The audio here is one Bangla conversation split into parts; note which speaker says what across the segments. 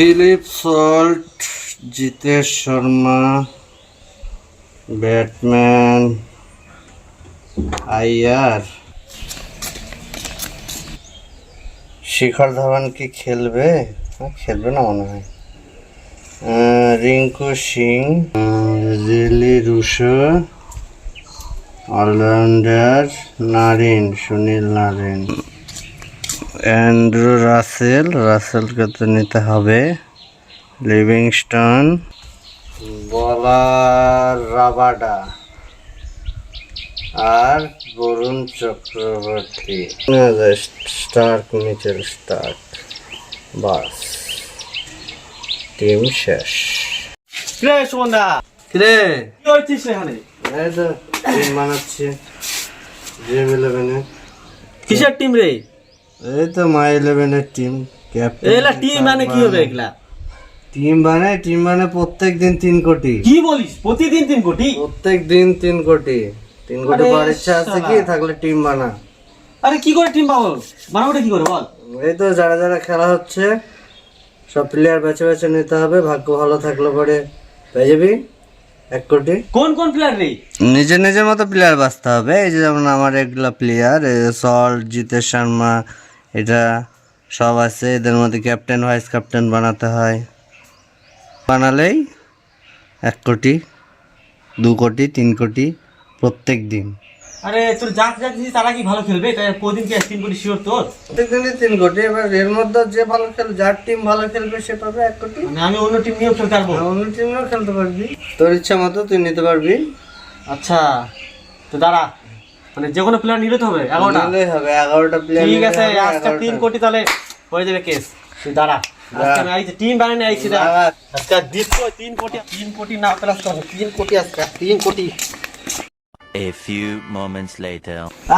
Speaker 1: ফিলিপ সল্ট জিতেশ শর্মা ব্যাটম্যান আইয়ার শিখর ধাওয়ান কি খেলবে খেলবে না মনে হয় Rinku Singh Rilee Rossouw all-rounder Narine Sunil Narine Andre Russell রাসেলকে তো নিতে হবে লিভিংস্টন বলার রাবাডা আর Varun Chakravarthy Starc Mitchell Starc বাস টিম শেষ রে টিম জিম ইলেভেনে
Speaker 2: কিসের টিম রে
Speaker 1: এই তো মাই ইলেভেনের টিম ক্যাপ্টেন
Speaker 2: টিম মানে কি হবে এগুলা
Speaker 1: টিম মানে টিম মানে প্রত্যেক দিন তিন কোটি
Speaker 2: কি বলিস প্রতিদিন তিন কোটি
Speaker 1: প্রত্যেক দিন তিন কোটি তিন কোটি পাওয়ার ইচ্ছা আছে কি থাকলে টিম বানা
Speaker 2: আরে কি করে টিম পাবো বানাবোটা কি করে বল
Speaker 1: এই তো যারা যারা খেলা হচ্ছে সব প্লেয়ার বেছে বেছে নিতে হবে ভাগ্য ভালো থাকলে পরে পেয়ে যাবি এক কোটি
Speaker 2: কোন কোন প্লেয়ার রে
Speaker 1: নিজের নিজের মতো প্লেয়ার বাঁচতে হবে এই যে যেমন আমার এগুলা প্লেয়ার সল জিতেশ শর্মা এটা সব আছে এদের মধ্যে ক্যাপ্টেন ভাইস ক্যাপ্টেন বানাতে হয় বানালেই এক কোটি দু কোটি তিন কোটি প্রত্যেক দিন
Speaker 2: আরে তোর যা যাক দিছি তারা কি ভালো খেলবে তাই প্রতিদিন কি তিন কোটি শিওর তোর
Speaker 1: প্রত্যেক দিনই তিন কোটি এবার এর মধ্যে যে ভালো খেলবে যার টিম ভালো খেলবে সে পাবে এক কোটি
Speaker 2: মানে আমি অন্য টিম নিয়েও খেলতে পারবো
Speaker 1: হ্যাঁ, অন্য টিম নিয়েও খেলতে পারবি তোর ইচ্ছা মতো তুই নিতে পারবি
Speaker 2: আচ্ছা তো দাঁড়া মানে যে কোনো প্লেয়ার নিলে তো হবে এগারোটা
Speaker 1: নিলেই হবে এগারোটা প্লেয়ার
Speaker 2: ঠিক আছে আজকে তিন কোটি তাহলে হয়ে যাবে কেস তুই দাঁড়া তিন কোটি তিন কোটি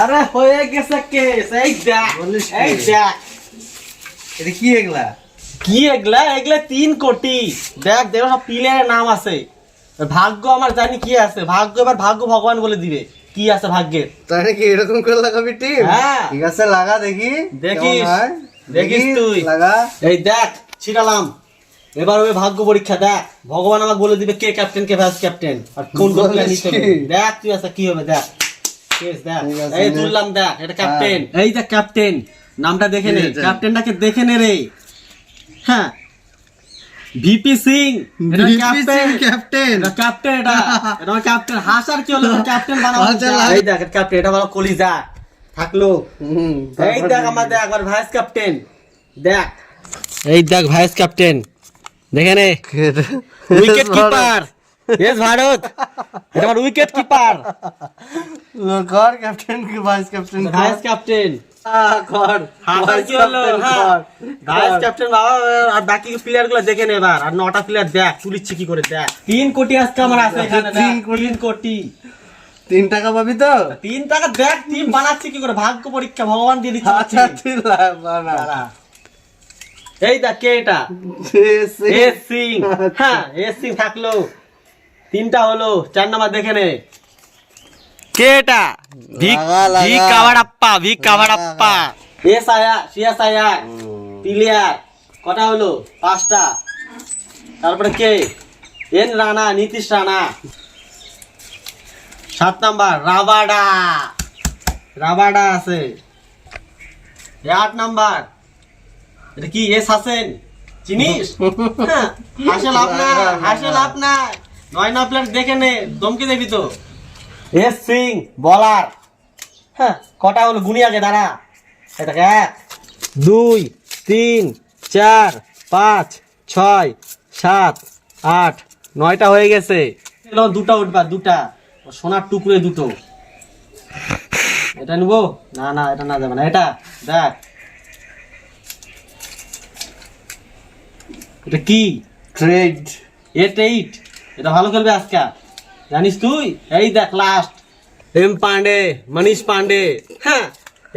Speaker 2: আরে হয়ে গেছে কেস এই দেখ এই দেখ কি এগুলা কি এগুলা এগুলা তিন কোটি দেখ দেখ প্লেয়ারের নাম আছে ভাগ্য আমার জানি কি আছে ভাগ্য এবার ভাগ্য ভগবান বলে দিবে কি আছে ভাগ্যে
Speaker 1: তাই নাকি এরকম করে লাগাবি টিম হ্যাঁ। ঠিক আছে লাগা দেখি
Speaker 2: দেখিস দেখিস তুই লাগা এই দেখ ছিটালাম এবার ওই ভাগ্য পরীক্ষা দেখ ভগবান আমাকে বলে দিবে কে ক্যাপ্টেন কে ভাইস ক্যাপ্টেন আর কোন দলটা নিতে হবে দেখ তুই আচ্ছা কি হবে দেখ এই ধরলাম দেখ এটা ক্যাপ্টেন এই দেখ ক্যাপ্টেন নামটা দেখে নে ক্যাপ্টেনটাকে দেখে নে রে হ্যাঁ VP Singh
Speaker 1: captain captain
Speaker 2: captain এটা এটা ক্যাপ্টেন হাসার কি হলো ক্যাপ্টেন বানাও এই দেখ ক্যাপ্টেন এটা বলো কলিজা থাকলো এই দেখ আমাদের একবার ভাইস ক্যাপ্টেন দেখ এই দেখ ভাইস ক্যাপ্টেন দেখে নে উইকেট কিপার এস ভারত এটা আমার উইকেট কিপার
Speaker 1: কর captain vice captain
Speaker 2: vice captain কর কি হলো ভাইস ক্যাপ্টেন বাবা আর বাকি প্লেয়ার গুলো দেখে নে এবার আর নটা প্লেয়ার দেখ চুলিচ্ছে কি করে দেখ তিন কোটি আজকে আমার আছে এখানে
Speaker 1: তিন কোটি তিন টাকা পাবি তো
Speaker 2: তিন টাকা দেখ টিম বানাচ্ছে কি করে ভাগ্য পরীক্ষা ভগবান দিয়ে দিচ্ছে আচ্ছা এই দেখ কে এটা এস সিং আচ্ছা। হ্যাঁ এস থাকলো তিনটা হলো চার নাম্বার দেখে নে কে এটা ভিক কাভারাপ্পা ভিক কাভারাপ্পা এ সায়া শিয়া সায়া প্লেয়ার কটা হলো পাঁচটা তারপরে কে এন রানা নীতিশ রানা সাত নাম্বার রাবাডা রাবাডা আছে আট নাম্বার এটা কি এস হাসেন চিনিস হাসেল হ্যাঁ। আপনার হাসেল আপনার নয় না প্লেট দেখে নে দমকে দেবি তো এস সিং বলার হ্যাঁ কটা হলো গুনি আগে দাঁড়া এটা এক দুই তিন চার পাঁচ ছয় সাত আট নয়টা হয়ে গেছে দুটা উঠবা দুটা সোনার টুকরে দুটো এটা নেবো না না এটা না যাবে না এটা দেখ এটা কি ট্রেড এট এইট এটা ভালো খেলবে আজকে জানিস তুই এই দেখ লাস্ট এম পান্ডে মনীষ পান্ডে হ্যাঁ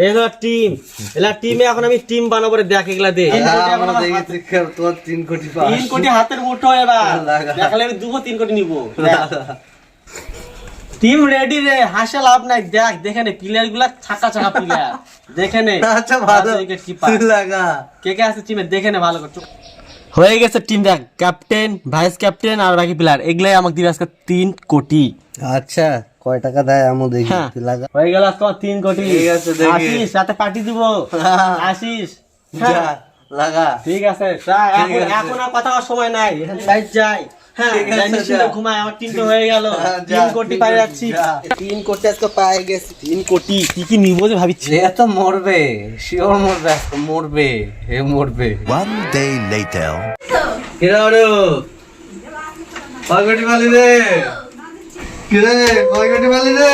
Speaker 2: এগুলো টিম এলা টিমে এখন আমি টিম বানাবো দেখ এগুলা তিন কোটি হাতের মুঠো এবার দেখালে আমি দুবো তিন কোটি নিবো টিম রেডি রে হাসে লাভ নাই দেখ দেখে নে প্লেয়ার গুলা ছাকা ছাকা প্লেয়ার দেখে নে আচ্ছা ভালো কে কে আছে টিমে দেখে ভালো করে হয়ে গেছে টিম দেখ ক্যাপ্টেন ভাইস ক্যাপ্টেন আর বাকি প্লেয়ার এগুলাই আমাকে দিবে আজকে তিন কোটি
Speaker 1: আচ্ছা কয় টাকা দেয় আমি দেখি
Speaker 2: হ্যাঁ। লাগা হয়ে গেল আজকে আমার তিন কোটি ঠিক আছে দেখি সাথে পার্টি দিব আসিস লাগা ঠিক আছে এখন আর কথা সময় নাই যাই হ্যাঁ, হ্যাঁ,
Speaker 1: মরবে শিওর মরবে মরবে হে মরবে ওয়ান ডে লেটার কিরা ওরে পাগটি মালি রে কিরে পাগটি মালি রে